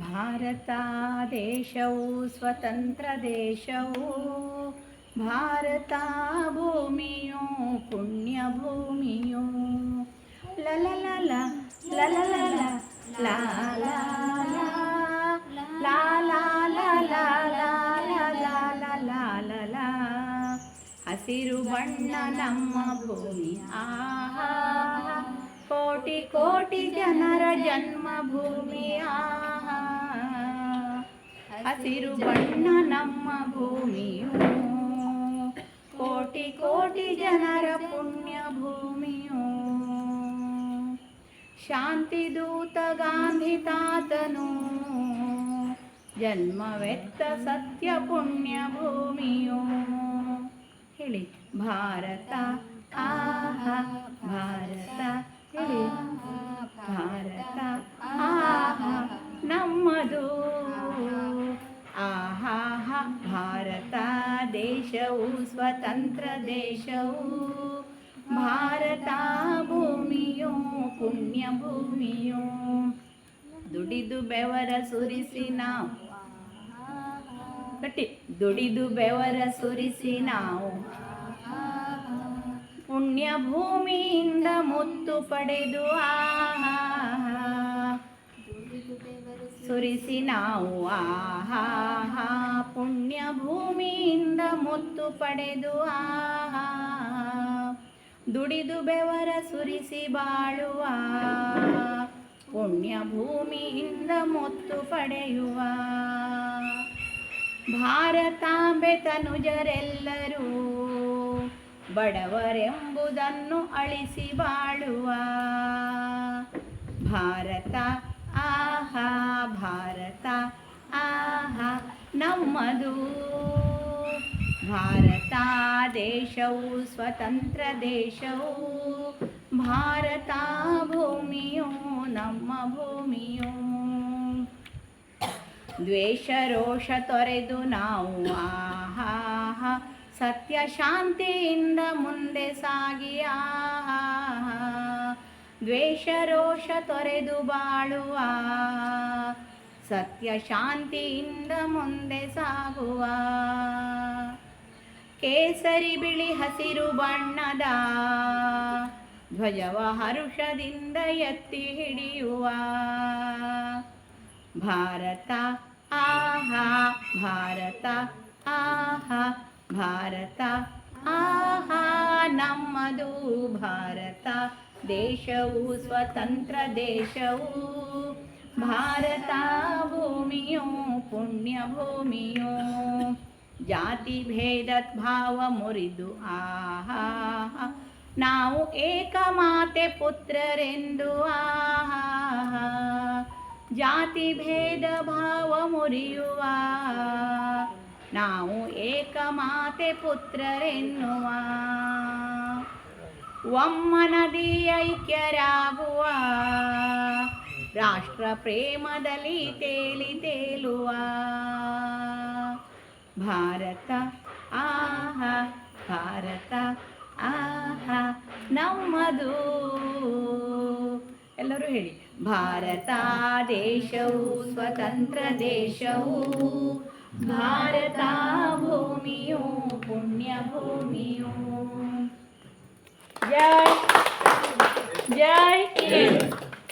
भारतादेशौ स्वतन्त्रदेशौ भारता भूमियो पुण्यभूमियो ला ला लला लाला ला ला ला ला लला हसिवण्णनं भूमिया कोटिकोटिजनरजन्मभूमिया ಹಸಿರು ಬಣ್ಣ ನಮ್ಮ ಭೂಮಿಯು. ಕೋಟಿ ಕೋಟಿ ಜನರ ಪುಣ್ಯ ಭೂಮಿಯು ಶಾಂತಿ ದೂತ ಗಾಂಧಿ ತಾತನು ಜನ್ಮವೆತ್ತ ಸತ್ಯ ಪುಣ್ಯ ಭೂಮಿಯು ಹೇಳಿ, ಭಾರತ, ಆಹಾ, ಭಾರತ, ಹೇಳಿ. ದೇಶವು, ಸ್ವತಂತ್ರ ದೇಶವು, ಭಾರತ ಭೂಮಿಯೋ, ಪುಣ್ಯ ಭೂಮಿಯೋ. ದುಡಿದು ಬೆವರ ಸುರಿಸಿ ನಾವು ಕಟ್ಟಿ. ದುಡಿದು ಬೆವರ ಸುರಿಸಿ ನಾವು ಪುಣ್ಯ ಭೂಮಿಯಿಂದ ಮುತ್ತು ಪಡೆದು ಆಹಾ ಸುರಿಸಿ ನಾವು ಆಹಾ ಪುಣ್ಯ ಭೂಮಿಯಿಂದ ಮುತ್ತು ಪಡೆದು ಆಹಾ ದುಡಿದು ಬೆವರ ಸುರಿಸಿ ಬಾಳುವ ಪುಣ್ಯ ಭೂಮಿಯಿಂದ ಮುತ್ತು ಪಡೆಯುವ ಭಾರತಾಂಬೆ ತನುಜರೆಲ್ಲರೂ ಬಡವರೆಂಬುದನ್ನು ಅಳಿಸಿ ಬಾಳುವ ಭಾರತ ಆಹಾ ಭಾರತ, ಆಹಾ ನಮ್ಮದು. ಭಾರತ ದೇಶವು ಸ್ವತಂತ್ರ ದೇಶವು. ಭಾರತ ಭೂಮಿಯೋ ನಮ್ಮ ಭೂಮಿಯೋ. ದ್ವೇಷ, ರೋಷ ತೊರೆದು ನಾವು ಆಹಾ ಸತ್ಯ ಶಾಂತಿಯಿಂದ ಮುಂದೆ ಸಾಗಿ ಆಹಾ ದ್ವೇಷ ರೋಷ ತೊರೆದು ಬಾಳುವ, ಸತ್ಯ ಶಾಂತಿಯಿಂದ ಮುಂದೆ ಸಾಗುವ. ಕೇಸರಿ ಬಿಳಿ ಹಸಿರು ಬಣ್ಣದ, ಧ್ವಜವ ಹರುಷದಿಂದ ಎತ್ತಿ ಹಿಡಿಯುವ. ಭಾರತ, ಆಹಾ ಭಾರತ ಆಹಾ ಭಾರತ, ಆಹಾ, ನಮ್ಮದು ಭಾರತ. ದೇಶವು ಸ್ವತಂತ್ರ ದೇಶವು, ಭಾರತ ಭೂಮಿಯೋ ಪುಣ್ಯ ಭೂಮಿಯೋ, ಜಾತಿ ಭಾವ ಮುರಿದು ಆಹಾ. ನಾವು ಏಕ ಮಾತೆ ಪುತ್ರರೆಂದು ಆಹಾ. ಜಾತಿ ಭೇದ ಭಾವ ಮುರಿಯುವ, ನಾವು ಏಕ ಮಾತೆ ಪುತ್ರರೆನ್ನುವ. ಒಮ್ಮನದಿ ಐಕ್ಯರಾಗುವ. ರಾಷ್ಟ್ರ ಪ್ರೇಮದಲ್ಲಿ ತೇಲಿ ತೇಲುವ. ಭಾರತ, ಆಹಾ ಭಾರತ, ಆಹಾ, ನಮ್ಮದು. ಎಲ್ಲರೂ ಹೇಳಿ. ಭಾರತ ದೇಶವು ಸ್ವತಂತ್ರ ದೇಶವು. ಭಾರತ ಭೂಮಿಯು జై జై హింద్